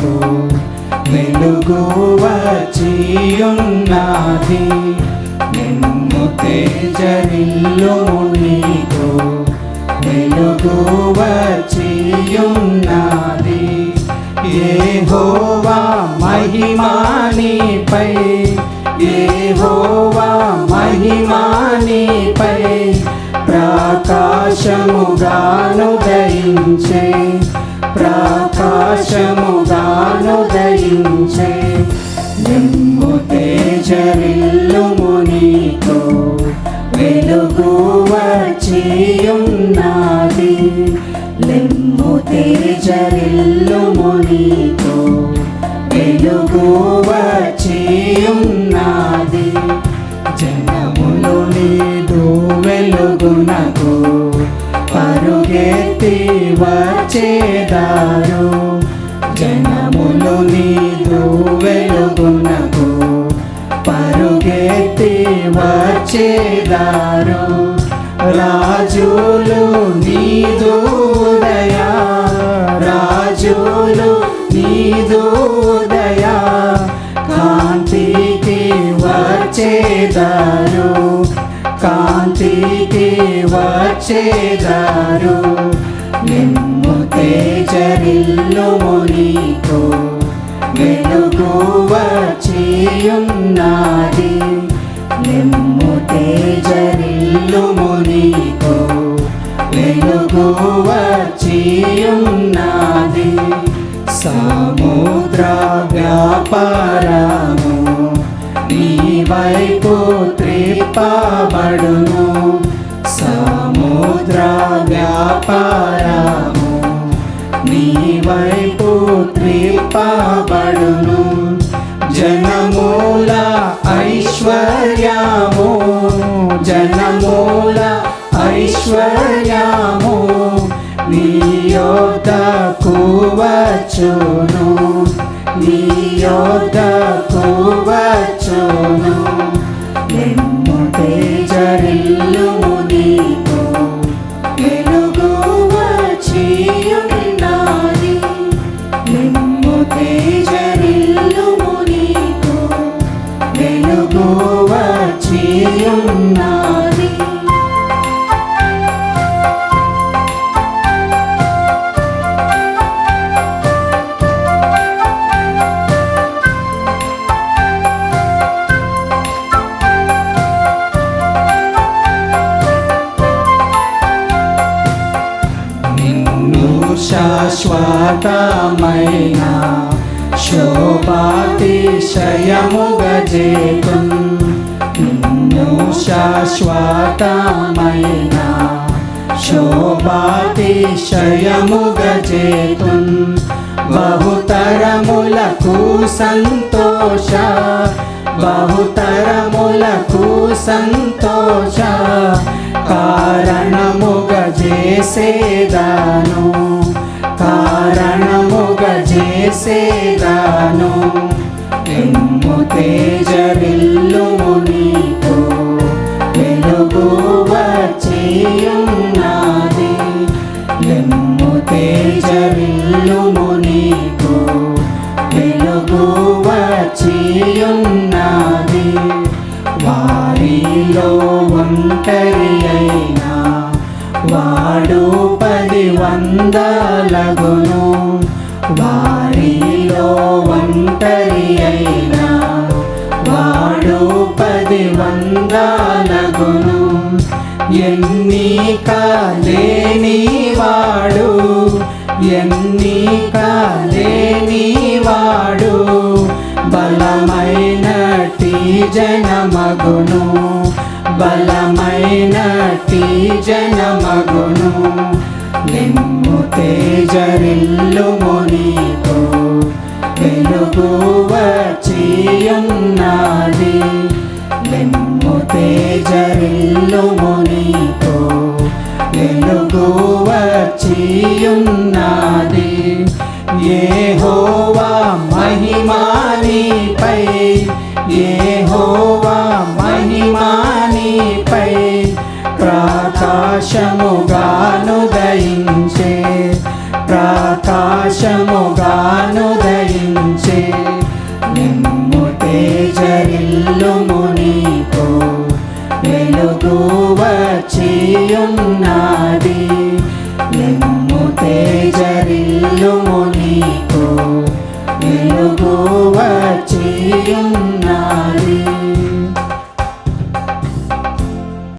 తేజరిల్లుము నీకు వెలుగు వచ్చియున్నది నిన్ను తేజరిల్లు నీకు. వెలుగు వచ్చి ఉన్నది ఏ హోవా మహిమానిపై ఏ హోవా మహిమానిపై ప్రకాశముగాను దయించే ప్రకాశముగాను దయించే నిమ్ము తేజరిల్లుము నీకు వెలుగు వచ్చియున్నది. లెమ్ము తేజరిల్లుము నీకు వెలుగు వచ్చియున్నది. జనములు నీదు వెలుగునకు పరుగెత్తి వచ్చేదారు జనములు నీదు వెలుగునకు పరుగెత్తి వచ్చేదారు రాజులు నీదు ఉదయా రాజులు నీదు ఉదయా కాంతికి వచ్చేదారు కాంతికి వచ్చేదారు. నిమ్ము తేజరిల్లుము నీకు వెలుగు వచ్చియున్నది. నిమ్ము తేజరిల్లుము నీకు వెలుగు వచ్చియున్నది. సముద్ర వ్యాపారము నీ వైపు చెప్పబడును సముద్ర వ్యాపారము నీ వైపు త్రిప్పబడును. జనమూల ఐశ్వర్యము జనమూల ఐశ్వర్యము నీ యొద్దకు వచ్చును. నీ వచ్చును. శాశ్వతమైన శోభాతిశయముగజేతు నిన్ను శాశ్వతమైన శోభాతిశయముగజేతు బహుతరములకు సంతోష బహుతరములకు సంతోష కారణముగ చేసేదాను కారణముగ చేసేదాను. ఎమ్ము తేజరిల్లుము నీతో వెలుగు వచ్చియున్నది. ఎమ్ము తేజరిల్లుము నీతో వెలుగు వచ్చియున్నది. వారిలో ఒంటరి అయినా వాడు పది వందలగును. వారిలో ఒంటరి అయినా వాడు పది వందలగును. ఎన్ని కాలేని వాడు ఎన్ని కాలేని వాడు బలమైనటి జనమగును. బలమైనటి జనమగును. నిమ్ము తేజరిల్లుము నీకు వెలుగు వచ్చియున్నది. నిమ్ము తేజరిల్లుము నీకు వెలుగు వచ్చియున్నది. ఏ హోవా మహిమానిపై ఏ హోవా మహిమా నిమ్ముటే జరిల్లుము నీకు. వెలుగు వచ్చియున్నది